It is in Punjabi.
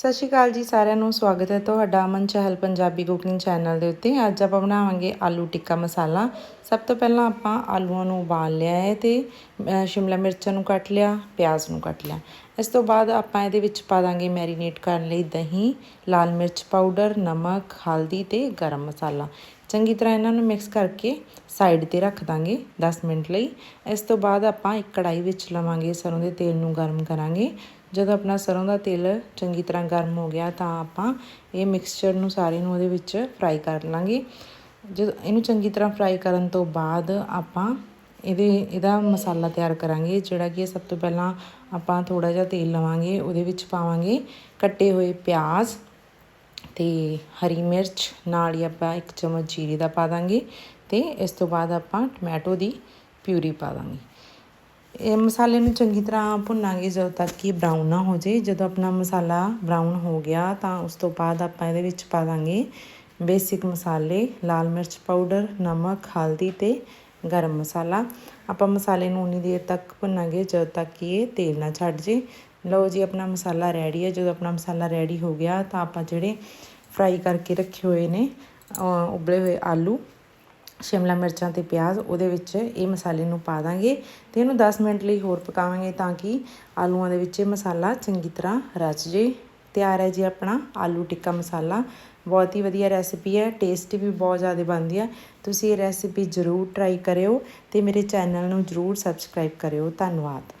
ਸਤਿ ਸ਼੍ਰੀ ਅਕਾਲ ਜੀ, ਸਾਰਿਆਂ ਨੂੰ ਸਵਾਗਤ ਹੈ ਤੁਹਾਡਾ ਅਮਨ ਚਹਿਲ ਪੰਜਾਬੀ ਕੁਕਿੰਗ ਚੈਨਲ ਦੇ ਉੱਤੇ। ਅੱਜ ਆਪਾਂ ਬਣਾਵਾਂਗੇ ਆਲੂ ਟਿੱਕਾ ਮਸਾਲਾ। ਸਭ ਤੋਂ ਪਹਿਲਾਂ ਆਪਾਂ ਆਲੂਆਂ ਨੂੰ ਉਬਾਲ ਲਿਆ ਹੈ ਤੇ ਸ਼ਿਮਲਾ ਮਿਰਚਾਂ ਨੂੰ ਕੱਟ ਲਿਆ, ਪਿਆਜ਼ ਨੂੰ ਕੱਟ ਲਿਆ। ਇਸ ਤੋਂ ਬਾਅਦ ਆਪਾਂ ਇਹਦੇ ਵਿੱਚ ਪਾ ਦਾਂਗੇ ਮੈਰੀਨੇਟ ਕਰਨ ਲਈ ਦਹੀਂ, ਲਾਲ ਮਿਰਚ ਪਾਊਡਰ, ਨਮਕ, ਹਲਦੀ ਤੇ ਗਰਮ ਮਸਾਲਾ। ਚੰਗੀ ਤਰ੍ਹਾਂ ਇਹਨਾਂ ਨੂੰ ਮਿਕਸ ਕਰਕੇ ਸਾਈਡ ਤੇ ਰੱਖ ਦਾਂਗੇ 10 ਮਿੰਟ ਲਈ। ਇਸ ਤੋਂ ਬਾਅਦ ਆਪਾਂ ਇੱਕ ਕੜਾਈ ਵਿੱਚ ਲਵਾਂਗੇ ਸਰੋਂ ਦੇ ਤੇਲ ਨੂੰ ਗਰਮ ਕਰਾਂਗੇ। ਜਦੋਂ ਆਪਣਾ ਸਰੋਂ ਦਾ ਤੇਲ ਚੰਗੀ ਤਰ੍ਹਾਂ ਗਰਮ ਹੋ ਗਿਆ ਤਾਂ ਆਪਾਂ ਇਹ ਮਿਕਸਚਰ ਨੂੰ ਸਾਰੇ ਨੂੰ ਉਹਦੇ ਵਿੱਚ ਫਰਾਈ ਕਰ ਲਾਂਗੇ। ਜਦੋਂ ਇਹਨੂੰ ਚੰਗੀ ਤਰ੍ਹਾਂ ਫਰਾਈ ਕਰਨ ਤੋਂ ਬਾਅਦ ਆਪਾਂ ਇਹਦੇ, ਇਹਦਾ ਮਸਾਲਾ ਤਿਆਰ ਕਰਾਂਗੇ, ਜਿਹੜਾ ਕਿ ਸਭ ਤੋਂ ਪਹਿਲਾਂ ਆਪਾਂ ਥੋੜਾ ਜਿਹਾ ਤੇਲ ਲਵਾਂਗੇ, ਉਹਦੇ ਵਿੱਚ ਪਾਵਾਂਗੇ ਕੱਟੇ ਹੋਏ ਪਿਆਜ਼ ਤੇ ਹਰੀ ਮਿਰਚ, ਨਾਲ ਹੀ ਆਪਾਂ ਇੱਕ ਚਮਚ ਜੀਰੇ ਦਾ ਪਾ ਦਾਂਗੇ ਤੇ ਇਸ ਤੋਂ ਬਾਅਦ ਆਪਾਂ ਟੋਮੈਟੋ ਦੀ ਪਿਊਰੀ ਪਾ ਦਾਂਗੇ। ਇਹ ਮਸਾਲੇ ਨੂੰ ਚੰਗੀ ਤਰ੍ਹਾਂ ਭੁੰਨਾਂਗੇ ਜਦੋਂ ਤੱਕ ਕਿ ਬਰਾਊਨ ਨਾ ਹੋ ਜਾਏ। ਜਦੋਂ ਆਪਣਾ ਮਸਾਲਾ ਬਰਾਊਨ ਹੋ ਗਿਆ ਤਾਂ ਉਸ ਤੋਂ ਬਾਅਦ ਆਪਾਂ ਇਹਦੇ ਵਿੱਚ ਪਾ ਦਾਂਗੇ ਬੇਸਿਕ ਮਸਾਲੇ, ਲਾਲ ਮਿਰਚ ਪਾਊਡਰ ਨਮਕ, ਹਲਦੀ ਤੇ ਗਰਮ ਮਸਾਲਾ। ਆਪਾਂ ਮਸਾਲੇ ਨੂੰ ਉਨੀ ਦੇਰ ਤੱਕ ਭੁੰਨਾਂਗੇ ਜਦੋਂ ਤੱਕ ਕਿ ਇਹ ਤੇਲ ਨਾ ਛੱਡ ਜੇ ਲਓ ਜੀ, ਆਪਣਾ ਮਸਾਲਾ ਰੈਡੀ ਹੈ। ਜਦੋਂ ਆਪਣਾ ਮਸਾਲਾ ਰੈਡੀ ਹੋ ਗਿਆ ਤਾਂ ਆਪਾਂ ਜਿਹੜੇ ਫਰਾਈ ਕਰਕੇ ਰੱਖੇ ਹੋਏ ਨੇ ਉਬਲੇ ਹੋਏ ਆਲੂ ਸ਼ਿਮਲਾ ਮਿਰਚਾਂ ਤੇ ਪਿਆਜ਼, ਉਹਦੇ ਵਿੱਚ ਇਹ ਮਸਾਲੇ ਨੂੰ ਪਾ ਦਾਂਗੇ ਤੇ ਇਹਨੂੰ 10 ਮਿੰਟ ਲਈ ਹੋਰ ਪਕਾਵਾਂਗੇ ਤਾਂ ਕਿ ਆਲੂਆਂ ਦੇ ਵਿੱਚ ਇਹ ਮਸਾਲਾ ਚੰਗੀ ਤਰ੍ਹਾਂ ਰਚ ਜੇ। ਤਿਆਰ ਹੈ ਜੀ ਆਪਣਾ ਆਲੂ ਟਿੱਕਾ ਮਸਾਲਾ। ਬਹੁਤ ਹੀ ਵਧੀਆ ਰੈਸਿਪੀ ਹੈ, ਟੇਸਟੀ ਵੀ ਬਹੁਤ ਜ਼ਿਆਦਾ ਬਣਦੀ ਹੈ ਤੁਸੀਂ ਇਹ ਰੈਸਿਪੀ ਜ਼ਰੂਰ ਟਰਾਈ ਕਰਿਓ ਤੇ ਮੇਰੇ ਚੈਨਲ ਨੂੰ ਜ਼ਰੂਰ ਸਬਸਕ੍ਰਾਈਬ ਕਰਿਓ। ਧੰਨਵਾਦ।